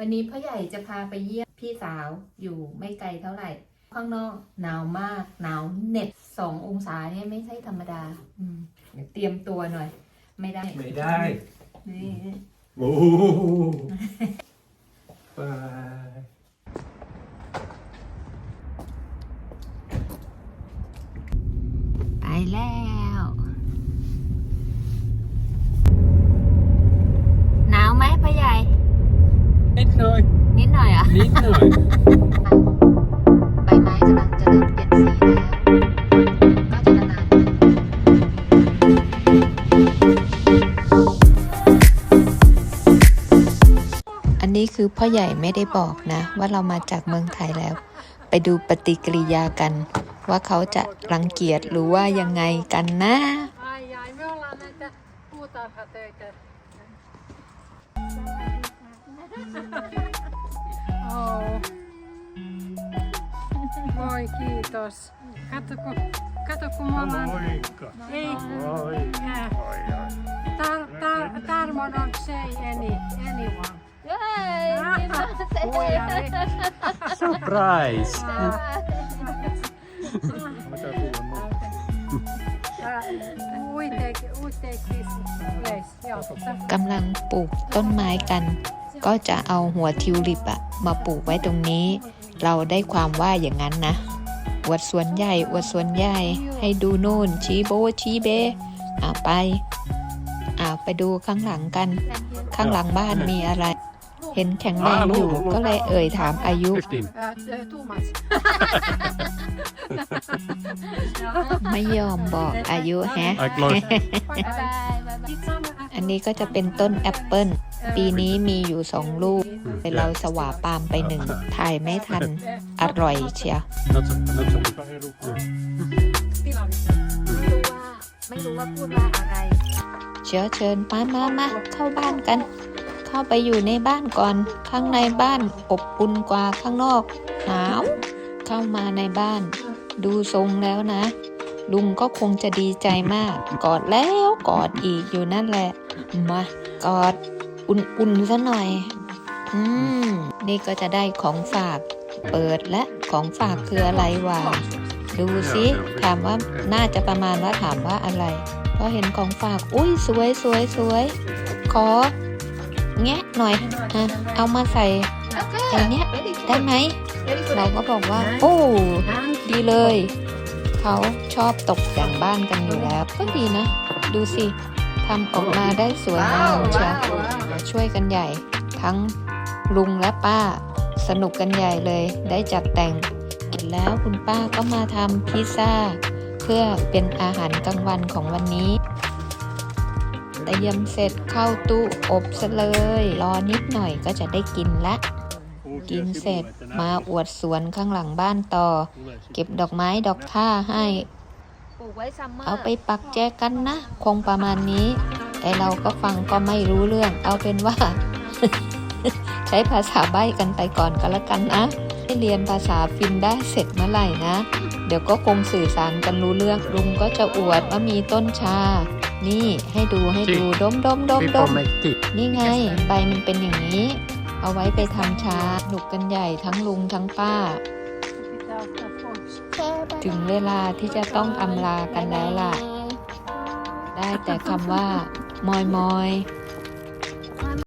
วันนี้พ่อใหญ่จะพาไปเยี่ยมพี่สาวอยู่ไม่ไกลเท่าไหร่ ข้างนอกหนาวมาก หนาวเหน็บสององศาเนี่ยไม่ใช่ธรรมดา อืมเดี๋ยวเตรียมตัวหน่อย ไม่ได้ไม่ได้นี่โอ้โหไปไปแล้ว หนาวไหมพ่อใหญ่ นิด หน่อย นิดหน่อยอะนิดหน่อย ใบไม้กำลังจะเริ่มเปลี่ยนสีแล้วก็จะนานอันนี้คือพ่อใหญ่ไม่ได้บอกนะ ว่าเรามาจากเมืองไทยแล้ว ไปดูปฏิกิริยากัน ว่าเขาจะรังเกียจหรือว่ายังไงกันนะ Ai ai, me ollaan näitä puutarhatöitä. Oh. Kiitos. Kato kun, kato kun me ollaan... Moikka. Ei, Oi, äh, oi, oi. tar, tar, Tarmo don't say any, anyone. Huijari. Surprise! Uh, we take, we take this place. Joo, กำลังปลูกต้นไม้กัน ก็จะเอาหัวทิวลิปอะมาปลูกไว้ตรงนี้ เราได้ความว่าอย่างนั้นนะ อวดสวนใหญ่ อวดสวนใหญ่ ให้ดูนู่น ชี้โบชี้เบอ่าไปอ่าไปดูข้างหลังกัน ข้างหลังบ้านมีอะไร เห็นแข็งแรงอยู่ ก็เลยเอ่ยถามอายุ 15. uh, uh, too much. ไม่ยอมบอกอายุแฮะ I close. Bye bye. It's some, อันนี้ก็จะเป็นต้นแอปเปิลปีนี้มีอยู่สองลูกเราสวาปาล์มไปหนึ่งถ่ายไม่ทัน อร่อยเชียว Not so, not so. ไม่รู้ว่าไม่รู้ว่าพูดว่าอะไร เชิญเชิญมามามาเข้าบ้านกัน เข้าไปอยู่ในบ้านก่อน ข้างในบ้านอบอุ่นกว่าข้างนอก หนาว เข้ามาในบ้าน ดูทรงแล้วนะ ลุงก็คงจะดีใจมาก กอดแล้วกอดอีกอยู่นั่นแหละ มากอดอุ่นๆซะหน่อย อืม นี่ก็จะได้ของฝากเปิดและของฝากคืออะไรวะดูสิถามว่าน่าจะประมาณว่าถามว่าอะไรพอเห็นของฝากอุ้ยสวยสวยสวยขอ แงะหน่อยอะเอามาใส่ไอ้เนี้ยได้ไหม เราก็บอกว่า โอ้ ดีเลย เขาชอบตกแต่งบ้านกันอยู่แล้ว ก็ดีนะ ดูสิทำออกมาได้สวยงามเชียวช่วยกันใหญ่ ทั้งลุงและป้า สนุกกันใหญ่เลยได้จัดแต่งเสร็จแล้วคุณป้าก็มาทำพิซซ่า เพื่อเป็นอาหารกลางวันของวันนี้เตรียมเสร็จเข้าตู้อบซะเลย รอนิดหน่อยก็จะได้กินละ กินเสร็จ มาอวดสวนข้างหลังบ้านต่อ เก็บดอกไม้ดอกท่าให้ เอาไปปักแจกันนะ คงประมาณนี้แต่เราก็ฟังก็ไม่รู้เรื่อง เอาเป็นว่า ใช้ภาษาใบ้กันไปก่อนก็แล้วกันนะให้เรียนภาษาฟินได้เสร็จเมื่อไหร่นะ เดี๋ยวก็คงสื่อสารกันรู้เรื่องลุงก็จะอวดว่ามีต้นชา นี่ให้ดูให้ดูดมดมดมด People ม make tea. นี่ไงใบมันเป็นอย่างนี้ เอาไว้ไปทำชาหนุกกันใหญ่ทั้งลุงทั้งป้า ถึงเวลาที่จะต้องอำลากันแล้วล่ะ ได้แต่คำว่ามอยมอย